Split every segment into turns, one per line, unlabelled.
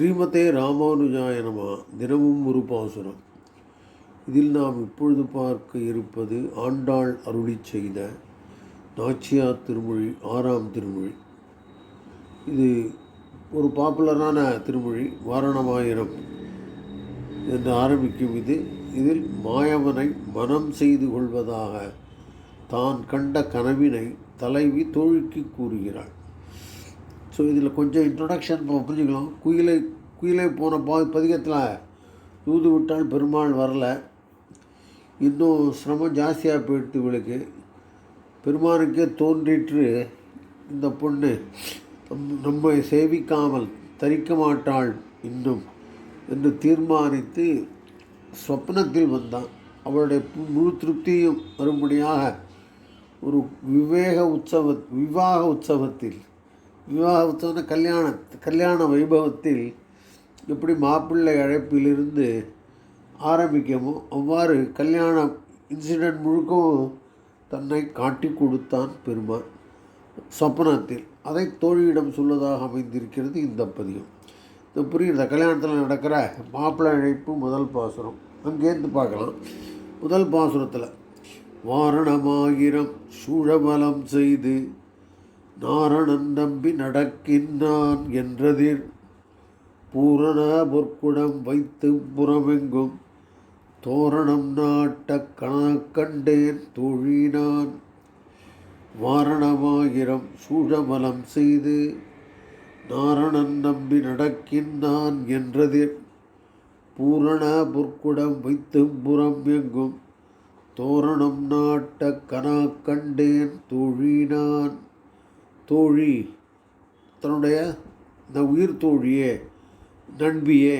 ஸ்ரீமதே ராமானுஜாய நம. தினமும் ஒரு பாசுரம். இதில் நாம் இப்பொழுது பார்க்க இருப்பது ஆண்டாள் அருளி செய்த நாச்சியார் திருமொழி ஆறாம் திருமொழி. இது ஒரு பாப்புலரான திருமொழி வாரணமாயிரம் என்று ஆரம்பிக்கும் இது. இதில் மாயவனை மனம் செய்து கொள்வதாக தான் கண்ட கனவினை தலைவி தோழிக்கு கூறுகிறாள். ஸோ இதில் கொஞ்சம் இன்ட்ரொடக்ஷன் புரிஞ்சுக்கலாம். குயிலை குயிலை போன பா பதிகத்தில் தூது விட்டால் பெருமாள் வரல. இன்னும் சிரமம் ஜாஸ்தியாக போயிடுது இவளுக்கு. பெருமானுக்கே தோன்றிற்று இந்த பொண்ணு. நம்மை சேவிக்காமல் தரிக்க மாட்டாள் இன்னும் என்று தீர்மானித்து சொப்னத்தில் வந்தான். அவளுடைய பு- முழு திருப்தியும் வரும்படியாக ஒரு விவேக உற்சவ விவாக உற்சவத்தில் விவாகத்தான கல்யாண கல்யாண வைபவத்தில் எப்படி மாப்பிள்ளை அழைப்பிலிருந்து ஆரம்பிக்கமோ அவ்வாறு கல்யாண இன்சிடெண்ட் முழுக்கவும் தன்னை காட்டி கொடுத்தான் பெருமான் சொப்பனத்தில் அதை தோழியிடம் சொல்வதாக அமைந்திருக்கிறது இந்த பதியம் இந்த புரியுற கல்யாணத்தில் நடக்கிற மாப்பிள்ளை அழைப்பு முதல் பாசுரம். அங்கேருந்து பார்க்கலாம். முதல் பாசுரத்தில் வாரணமாயிரம் சூழபலம் செய்து நாரணன் நம்பி நடக்கின்றான் என்றதில் பூரண பொற்குடம் வைத்து புறமெங்கும் தோரணம் நாட்ட கண்டேன் தோழினான். வாரணமாயிரம் சூழமலம் செய்து நாரணன் நம்பி நடக்கின்றான் என்றதில் பூரண பொற்குடம் வைத்து புறம் எங்கும் தோரணம் நாட்ட கனா கண்டேன் தோழினான். தோழி தன்னுடைய இந்த உயிர் தோழியே நண்பியே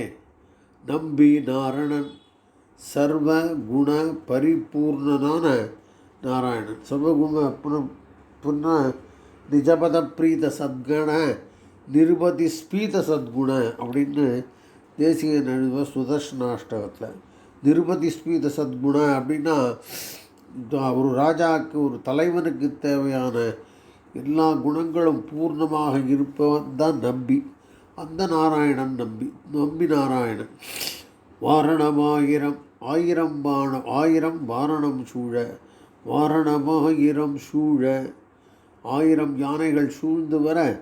நம்பி நாரணன் சர்வ குண பரிபூர்ணனான நாராயணன். சர்வகுண புன புன நிஜபத பிரீத சத்கண நிருபதி ஸ்பீத சத்குண அப்படின்னு தேசிய நழுவ சுதர்ஷனாஷ்டகத்தில் நிருபதி ஸ்பீத சத்குண அப்படின்னா ஒரு ராஜாவுக்கு ஒரு தலைவனுக்கு தேவையான எல்லா குணங்களும் பூர்ணமாக இருப்பவன் தான் நம்பி. அந்த நாராயணன் நம்பி. நம்பி நாராயணன். வாரணமாயிரம். ஆயிரம் பாணம் ஆயிரம் வாரணம் சூழ. வாரணமாயிரம் சூழ. ஆயிரம் யானைகள் சூழ்ந்து வர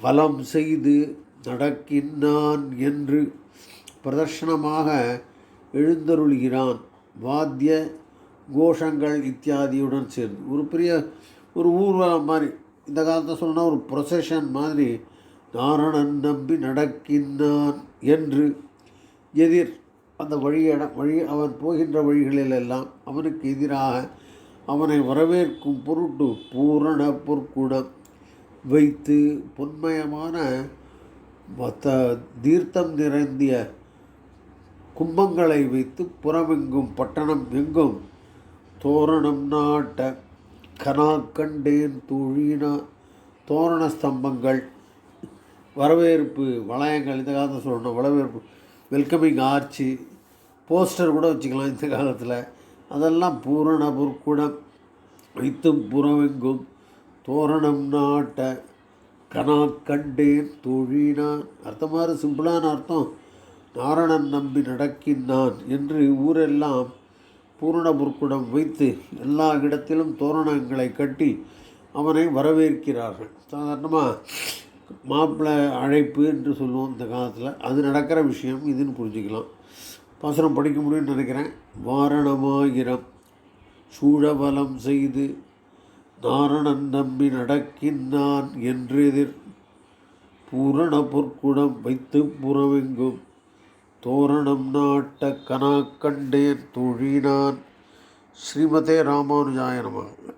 வலம் செய்து நடக்கின்றான் என்று பிரதர்ஷனமாக எழுந்தருளுகிறான். வாத்திய கோஷங்கள் இத்தியாதியுடன் சேர்ந்து. ஒரு பெரிய ஒரு ஊர்வலம் மாதிரி. இந்த காலத்தை சொல்லணும்னா ஒரு ப்ரொசஷன் மாதிரி நாரணன் நம்பி நடக்கின்றான் என்று எதிர் அந்த வழியிட வழி அவன் போகின்ற வழிகளிலெல்லாம் அவனுக்கு எதிராக அவனை வரவேற்கும் பொருட்டு பூரண பொற்குடம் வைத்து பொன்மயமான மத்த தீர்த்தம் நிறைந்திய கும்பங்களை வைத்து புறமெங்கும் பட்டணம் எங்கும் தோரணம் நாட்ட கனா கண்டேன் தூழினா தோரண ஸ்தம்பங்கள். வரவேற்பு வளையங்கள் இந்த காலத்தில் சொல்லணும் வரவேற்பு வெல்கமிங் ஆர்ச்சி போஸ்டர் கூட வச்சுக்கலாம் இந்த காலத்தில். அதெல்லாம் பூரண பொற்குடம் வைத்தும் புறவெங்கும் தோரணம் நாட்ட கனா கண்டேன் தோழினான். அர்த்தமாக சிம்பிளான அர்த்தம். நாரணன் நம்பி நடக்கின்றான் என்று ஊரெல்லாம் பூரண பொற்குடம் வைத்து எல்லா இடத்திலும் தோரணங்களை கட்டி அவனை வரவேற்கிறார்கள். சாதாரணமாக மாப்பிள்ளை அழைப்பு என்று சொல்லுவோம் இந்த காலத்தில். அது நடக்கிற விஷயம் இதுன்னு புரிஞ்சுக்கலாம். பாசனம் படிக்க முடியும்னு நினைக்கிறேன். வாரணமாயிரம் சூழபலம் செய்து நாரணன் நம்பி நடக்கின்றான் என்றெதிர் பூரண பொற்குடம் வைத்து புறவெங்கும். தோரணம் நாட்ட கனா கண்டேன் தொழினான். ஸ்ரீமதே ராமானுஜாய நமः.